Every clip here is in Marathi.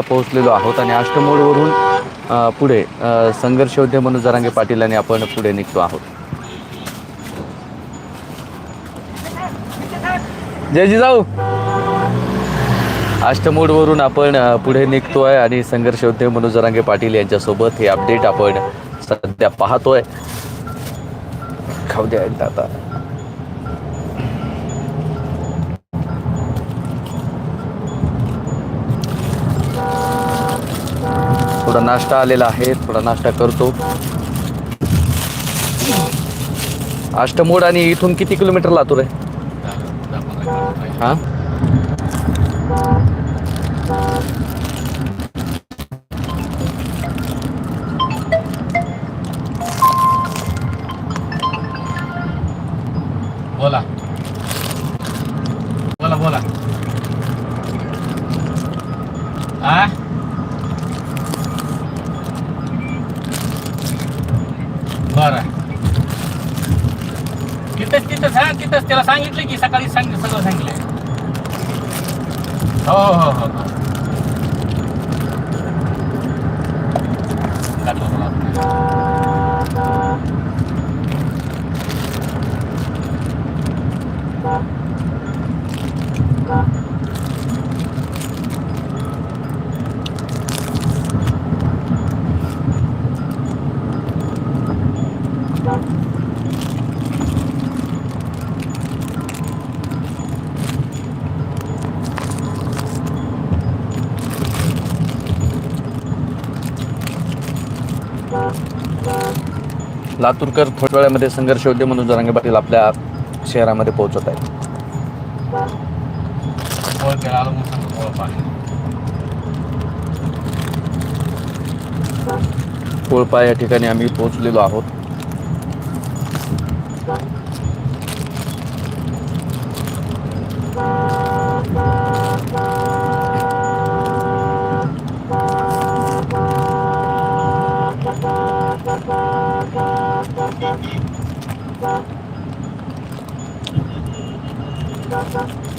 पोहोचलेलो आहोत आणि अष्टमोडवरून पुढे संघर्ष योद्धे म्हणून जरांगे पाटील आणि आपण पुढे निघतो आहोत. जय जिजाऊ! अष्टमोडवरून आपण पुढे निघतोय आणि संघर्ष योद्धे मनोज जरांगे पाटील यांच्यासोबत हे अपडेट आपण सध्या पाहतोय. खाऊ द्या एकदा आता. थोडा नाश्ता आलेला आहे थोडा नाश्ता करतो. अष्टमोड आणि इथून किती किलोमीटर लातूर आहे? हा? बरं. तिथंच तिथंच हा तिथंच. त्याला सांगितलं की सकाळी सांग सगळं सांगितलं हो हो हो हो. लातूरकर थोड्या वेळामध्ये संघर्ष होते म्हणून जरांगे पाटील आपल्या शहरामध्ये पोहोचत आहेत. कोळपा या ठिकाणी आम्ही पोहोचलेलो आहोत.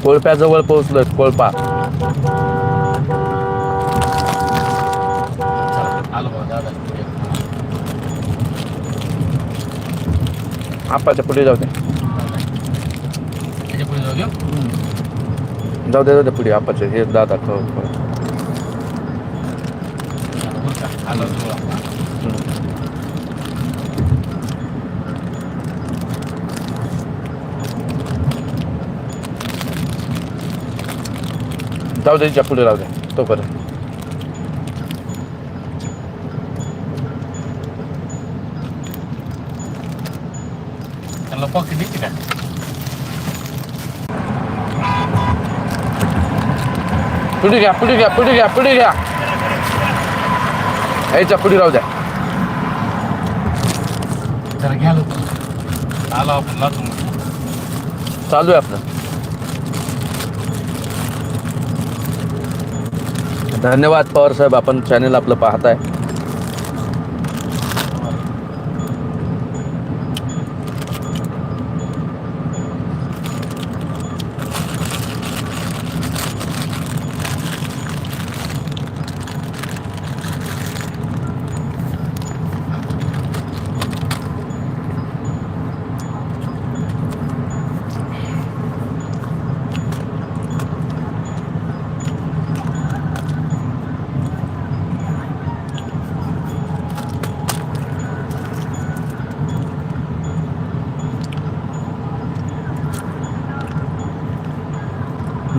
कोळप्याजवळ पोहोचलोय कोळपा. आपाच्या पुढे जाऊ दे. जाऊ दे? जाऊ दे पुढे आपाचे हे दादा ख- ख- पुढचा आलो जवळ आपला. जाऊ दे पुढे राहू दे. तोपर्यंत. त्यांना पॉकेट दिसते का? पुढे घ्या पुढे घ्या पुढे घ्या पुढे घ्या. याच्यापुढे राहू द्या. जरा घ्या लोक आलो आपण लातूर. चालू आहे आपलं. धन्यवाद पवार साहेब आपण चॅनल आपलं पाहताय.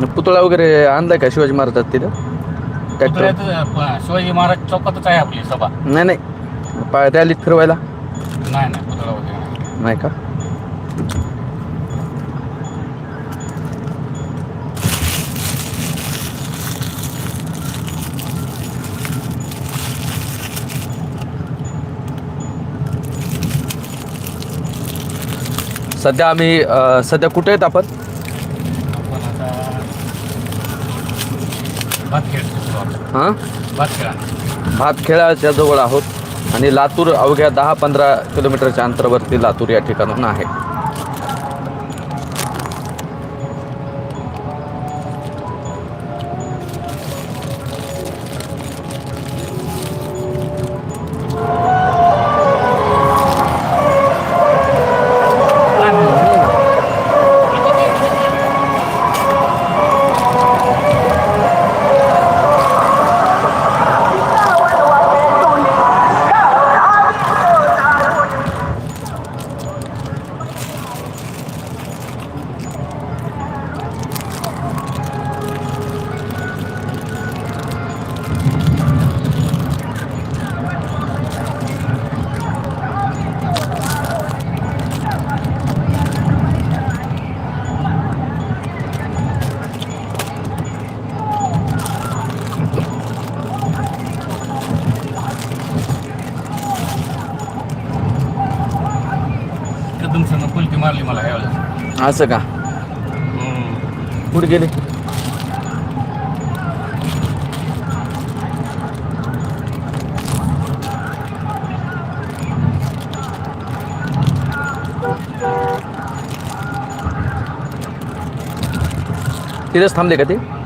पुतळा वगैरे आणलाय का शिवाजी महाराजात तिथं? ट्रॅक्टर पुतळ्यात, शिवाजी महाराज चौकातच आहे आपली सभा. नाही नाही. पा- रॅलीत फिरवायला? नाही नाही पुतळा वगैरे नाही. नाही का? सध्या आम्ही अ, सध्या कुठे आहेत आपण आता भातखेड हां? भातखेडा भातखेळाच्या जवळ आहोत आणि लातूर अवघ्या दहा पंधरा किलोमीटरच्या अंतरावरती लातूर या ठिकाणून आहे. असं का? कुठे गेले? तिथेच थांबले का ते?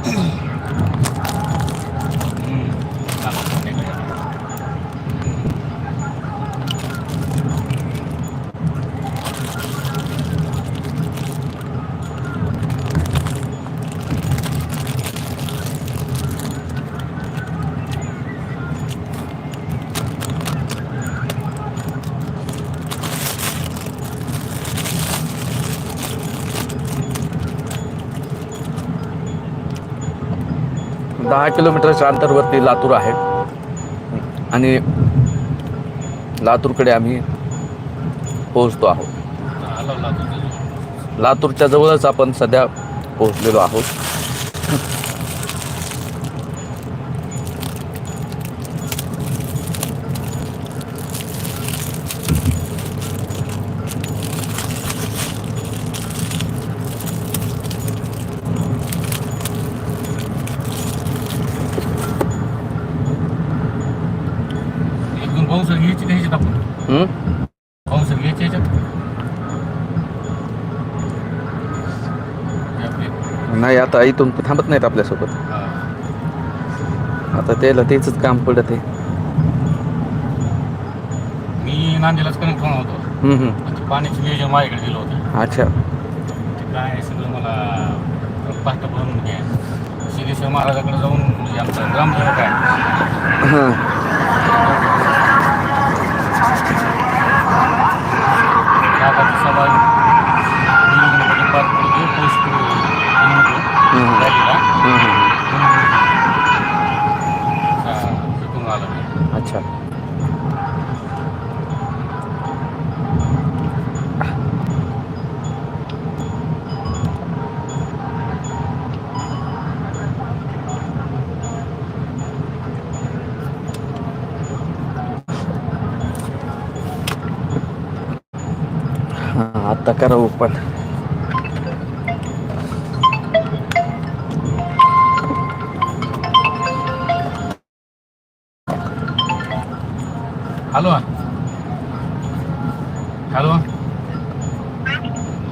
दहा किलोमीटरच्या अंतरवरती लातूर आहे. आणि लातूरकडे आम्ही पोहोचतो आहोत. लातूरच्या जवळच आपण सध्या पोहोचलेलो आहोत. एक दोन पाऊस घ्यायची आपण हं? ह्याच्यात हे आपले नाही आता इथून थांबत नाहीत आपल्यासोबत. हा. आता त्याला तेच काम पडत आहे मी नांदेडलाच कनेक्ट होणार होतो. हं, हं. पाण्याची नियोजन माझ्याकडे दिलं होतं. अच्छा. ते काय सगळं मला पाठ भरून घ्या. सिद्धेश्वर महाराजाकडे जाऊन म्हणजे आमचं ग्रामसेवक आहे. हां. हां आता करा open hello hello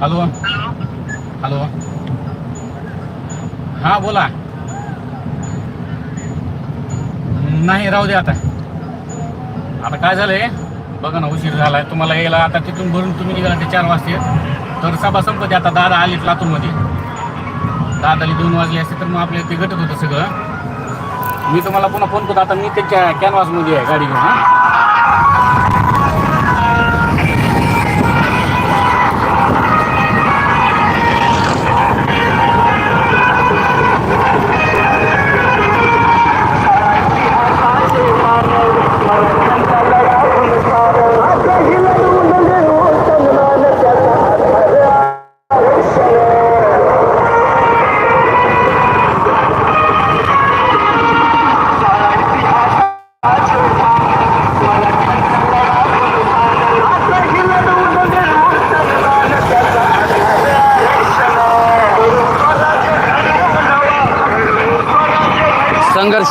hello hello हां बोला. नाही राहू दे आता. आता काय झालंय? बघा ना उशीर झाला आहे तुम्हाला यायला आता तिथून भरून तुम्ही निघाला ते चार वाजते. तर सभा संपत्ती आता दादा आलीत लातूरमध्ये. दादाली दोन वाजले असते तर मग आपल्या ते घटत होतं सगळं. मी तुम्हाला पुन्हा फोन करतो. आता मी त्यांच्या कॅनव्हासमध्ये आहे गाडी घेऊन हां.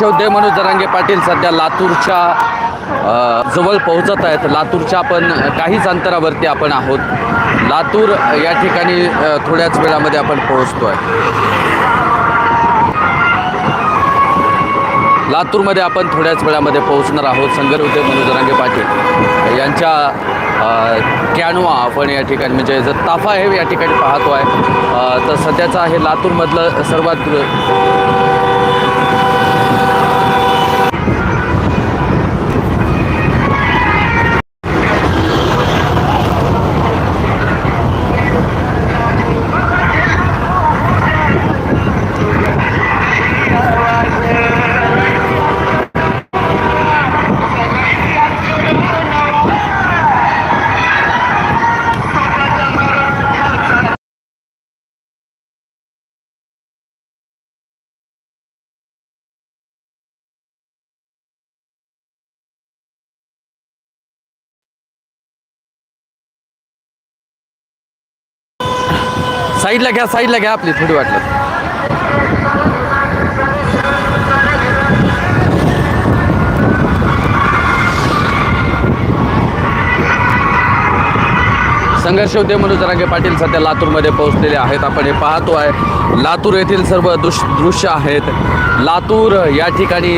संघर्ष मनोज जरांगे पाटील सध्या लातूरच्या जवळ पोहोचत आहेत. लातूरच्या आपण काहीच अंतरावरती आपण आहोत. लातूर या ठिकाणी थोड्याच वेळामध्ये आपण पोहोचतोय. लातूरमध्ये आपण थोड्याच वेळामध्ये पोहोचणार आहोत. संघर्ष मनोज जरांगे पाटील यांच्या कॅनवा आपण या ठिकाणी म्हणजे जर ताफा आहे या ठिकाणी पाहतो आहे तर सध्याचा आहे लातूरमधलं सर्वात साईडला घ्या साईडला घ्या आपली थोडी वाटलं. संघर्ष होते म्हणून जरांगे पाटील सध्या लातूरमध्ये पोहोचलेले आहेत. आपण हे पाहतो आहे लातूर येथील सर्व दृश दृश्य आहेत. लातूर या ठिकाणी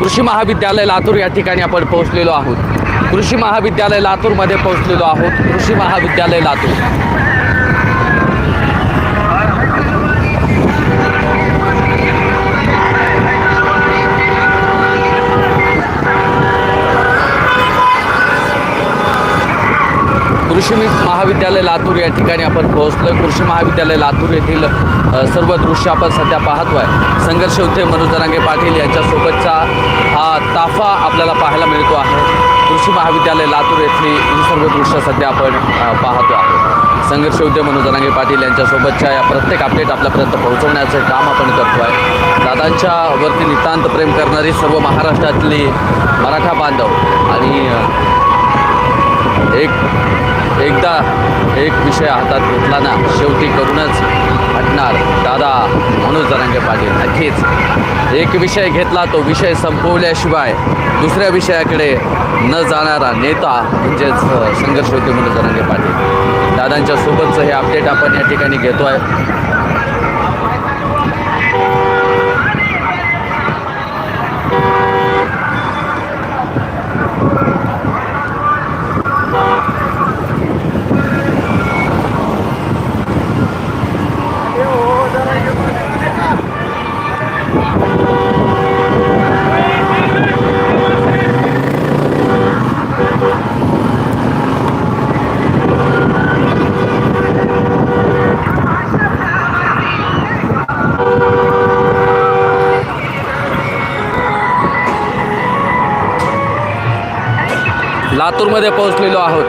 कृषी महाविद्यालय लातूर या ठिकाणी आपण पोहोचलेलो आहोत. कृषी महाविद्यालय लातूरमध्ये पोहोचलेलो आहोत. कृषी महाविद्यालय लातूर. कृषी महाविद्यालय लातूर या ठिकाणी आपण पोहोचलो कृषी महाविद्यालय लातूर येथील सर्व दृश्य आपण सध्या पाहतो आहे संघर्ष होते मनोज जरांगे पाटील यांच्यासोबतचा हा ताफा आपल्याला पाहायला मिळतो आहे. कृषी महाविद्यालय लातूर येथील ही सर्व दृश्य सध्या आपण पाहतो आहोत. संघर्ष उद्योग मनोज जरांगे पाटील यांच्यासोबतच्या या प्रत्येक अपडेट आपल्यापर्यंत पोहोचवण्याचं काम आपण करतो आहे दादांच्या वरती नितांत प्रेम करणारी सर्व महाराष्ट्रातली मराठा बांधव आणि एक एकदा एक विषय हातात घेतला ना शेवटी करूनच हटणार. दादा मनोज जरांगे पाटील नक्कीच. एक विषय घेतला तो विषय संपवल्याशिवाय दुसऱ्या विषयाकडे न जाणारा नेता म्हणजेच संघर्ष होते मनोज जरांगे पाटील दादांच्या सोबतचं हे अपडेट आपण या ठिकाणी घेतो आहे लातूरमध्ये पोहोचलेलो आहोत.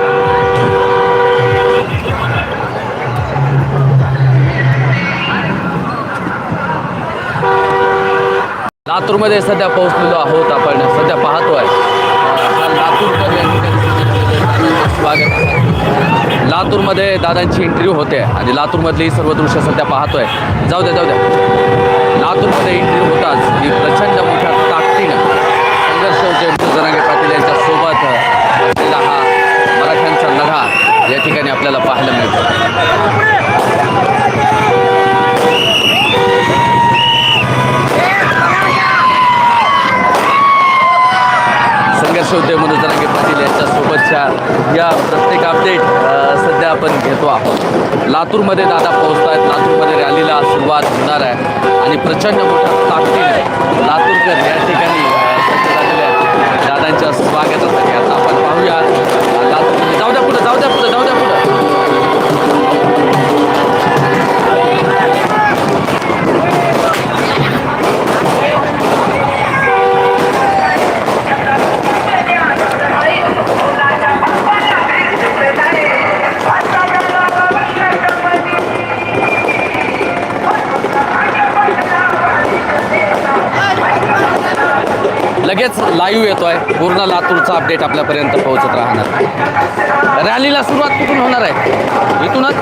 लातूरमध्ये सध्या पोहोचलेलो आहोत आपण. सध्या पाहतो आहे लातूरमध्ये स्वागत लातूरमध्ये दादांची इंटरव्ह्यू होते आणि लातूरमधली ही सर्व दृश्य सध्या पाहतोय. जाऊ द्या जाऊ द्या लातूरमध्ये इंटरव्ह्यू होताच. ही प्रचंड मोठ्या ताकदीनं संघर्ष होते ठिकाणी आपल्याला पाहायला मिळतं. संघर्ष होते जरांगे पाटील यांच्यासोबतच्या या प्रत्येक अपडेट सध्या आपण घेतो आहोत. लातूरमध्ये दादा पोहोचत आहेत लातूरमध्ये रॅलीला सुरुवात होणार आहे. आणि प्रचंड मोठ्या ताकदीने लातूरकर या ठिकाणी सज्ज आहेत. दादांच्या स्वागतासाठी. लाईव्ह येतो आहे पूर्ण लातूरचा अपडेट आपल्यापर्यंत पोहोचत राहणार. रॅलीला सुरुवात कुठून होणार आहे? इथूनच?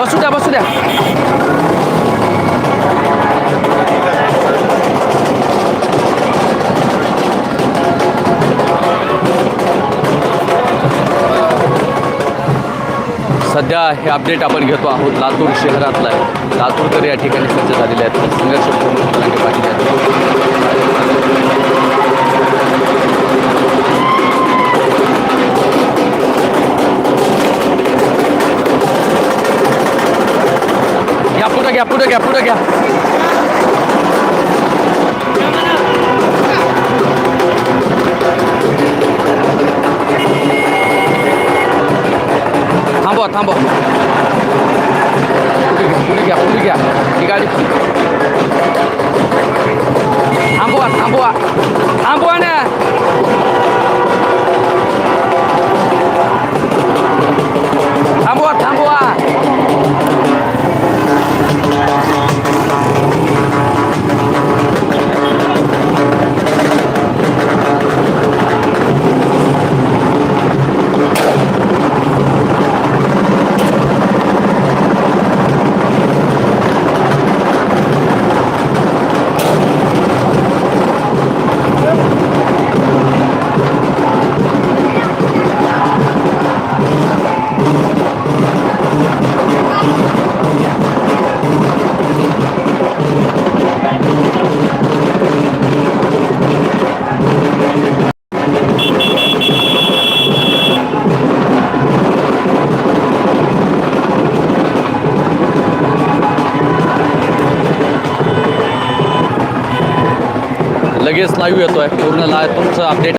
बसू द्या बसू द्या. सध्या हे अपडेट आपण घेतो आहोत लातूर शहरातला. आहे लातूर तर या ठिकाणी सज्ज झालेले आहेत. संघर्ष प्रमुख जरांगे पाटील आहेत. घ्या पुढे घ्या पुढे घ्या पुढे घ्या. थांबवा थांबवा थांबवा ना थांबवा थांबवा लगेच लाईव्ह येतो आहे पूर्ण ला तुमचं अपडेट